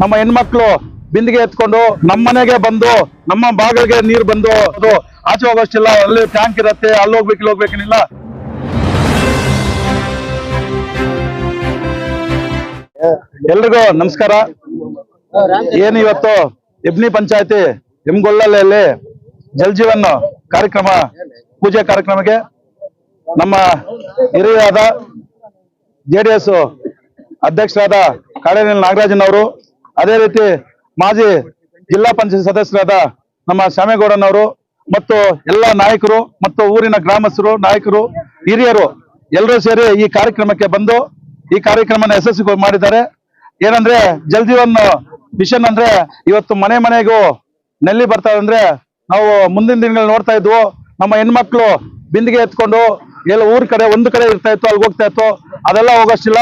ನಮ್ಮ ಹೆಣ್ಮಕ್ಳು ಬಿಂದಿಗೆ ಎತ್ಕೊಂಡು ನಮ್ಮ ಮನೆಗೆ ಬಂದು, ನಮ್ಮ ಬಾಗಿಲಿಗೆ ನೀರು ಬಂದು, ಅದು ಆಚೆ ಹೋಗೋಷ್ಟಿಲ್ಲ, ಅಲ್ಲಿ ಟ್ಯಾಂಕ್ ಇರತ್ತೆ, ಅಲ್ಲಿ ಹೋಗ್ಬೇಕು, ಇಲ್ಲಿ ಹೋಗ್ಬೇಕೇನಿಲ್ಲ ಎಲ್ರಿಗೂ ನಮಸ್ಕಾರ. ಏನು ಇವತ್ತು? ಇಬ್ನಿ ಪಂಚಾಯತಿ ಎಮ್ಗೊಳ್ಳಲ್ಲಿ ಜಲ್ ಜೀವನ್ ಕಾರ್ಯಕ್ರಮ, ಪೂಜೆ ಕಾರ್ಯಕ್ರಮಕ್ಕೆ ನಮ್ಮ ಹಿರಿಯಾದ ಜೆ ಡಿ ಎಸ್ ಅಧ್ಯಕ್ಷರಾದ ಕಾಡೇನಲ್ ನಾಗರಾಜನ್ ಅವರು ಅದೇ ರೀತಿ ಮಾಜಿ ಜಿಲ್ಲಾ ಪಂಚಾಯತ್ ಸದಸ್ಯರಾದ ನಮ್ಮ ಶ್ಯಾಮೇಗೌಡನವರು ಮತ್ತು ಎಲ್ಲ ನಾಯಕರು ಮತ್ತು ಊರಿನ ಗ್ರಾಮಸ್ಥರು, ನಾಯಕರು, ಹಿರಿಯರು ಎಲ್ಲರೂ ಸೇರಿ ಈ ಕಾರ್ಯಕ್ರಮಕ್ಕೆ ಬಂದು ಈ ಕಾರ್ಯಕ್ರಮನ ಯಶಸ್ವಿ ಮಾಡಿದ್ದಾರೆ. ಏನಂದ್ರೆ ಜಲ್ ಜೀವನ್ ಮಿಷನ್ ಅಂದ್ರೆ ಇವತ್ತು ಮನೆ ಮನೆಗೂ ನೆಲ್ಲಿ ಬರ್ತಾ ಅಂದ್ರೆ ನಾವು ಮುಂದಿನ ದಿನಗಳು ನೋಡ್ತಾ ಇದ್ವು. ನಮ್ಮ ಹೆಣ್ಮಕ್ಳು ಬಿಂದಿಗೆ ಎತ್ಕೊಂಡು ಎಲ್ಲ ಊರ್ ಕಡೆ, ಒಂದು ಕಡೆ ಇರ್ತಾ ಇತ್ತು ಅಲ್ಲಿ ಹೋಗ್ತಾ ಇತ್ತು. ಅದೆಲ್ಲ ಹೋಗೋಷ್ಟಿಲ್ಲ.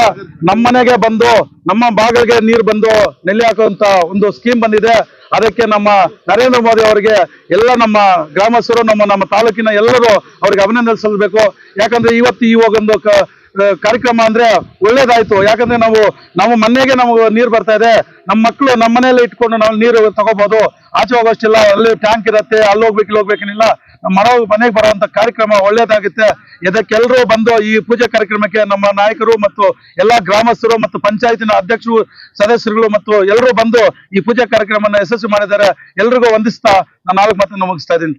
ನಮ್ಮ ಮನೆಗೆ ಬಂದು, ನಮ್ಮ ಬಾಗಿಲಿಗೆ ನೀರು ಬಂದು ನೆಲ್ಲಿ ಹಾಕುವಂತ ಒಂದು ಸ್ಕೀಮ್ ಬಂದಿದೆ. ಅದಕ್ಕೆ ನಮ್ಮ ನರೇಂದ್ರ ಮೋದಿ ಅವರಿಗೆ ಎಲ್ಲ ನಮ್ಮ ಗ್ರಾಮಸ್ಥರು, ನಮ್ಮ ನಮ್ಮ ತಾಲೂಕಿನ ಎಲ್ಲರೂ ಅವ್ರಿಗೆ ಅಭಿನಂದನೆ ಸಲ್ಲಬೇಕು ಯಾಕಂದ್ರೆ ಇವತ್ತು ಈ ಒಂದು ಕಾರ್ಯಕ್ರಮ ಅಂದ್ರೆ ಒಳ್ಳೇದಾಯ್ತು. ಯಾಕಂದ್ರೆ ನಾವು ನಮ್ಮ ಮನೆಗೆ ನಮಗೆ ನೀರು ಬರ್ತಾ ಇದೆ. ನಮ್ಮ ಮಕ್ಕಳು ನಮ್ಮ ಮನೆಯಲ್ಲೇ ಇಟ್ಕೊಂಡು ನಾವು ನೀರು ತಗೋಬಹುದು ಆಚೆ ಹೋಗೋಷ್ಟಿಲ್ಲ, ಅಲ್ಲಿ ಟ್ಯಾಂಕ್ ಇರತ್ತೆ, ಅಲ್ಲಿ ಹೋಗ್ಬೇಕು, ಇಲ್ಲಿ ಹೋಗ್ಬೇಕೇನಿಲ್ಲ ನಮ್ಮ ಮನೆ ಮನೆಗೆ ಬರುವಂತ ಕಾರ್ಯಕ್ರಮ ಒಳ್ಳೇದಾಗುತ್ತೆ. ಇದಕ್ಕೆಲ್ಲರೂ ಬಂದು ಈ ಪೂಜೆ ಕಾರ್ಯಕ್ರಮಕ್ಕೆ ನಮ್ಮ ನಾಯಕರು ಮತ್ತು ಎಲ್ಲಾ ಗ್ರಾಮಸ್ಥರು ಮತ್ತು ಪಂಚಾಯತಿನ ಅಧ್ಯಕ್ಷರು, ಸದಸ್ಯರುಗಳು ಮತ್ತು ಎಲ್ಲರೂ ಬಂದು ಈ ಪೂಜೆ ಕಾರ್ಯಕ್ರಮವನ್ನು ಯಶಸ್ವಿ ಮಾಡಿದ್ದಾರೆ. ಎಲ್ರಿಗೂ ವಂದಿಸ್ತಾ ನಾನು ನಾಲ್ಕು ಮಾತನ್ನು ಮುಗಿಸ್ತಾ ಇದ್ದೀನಿ.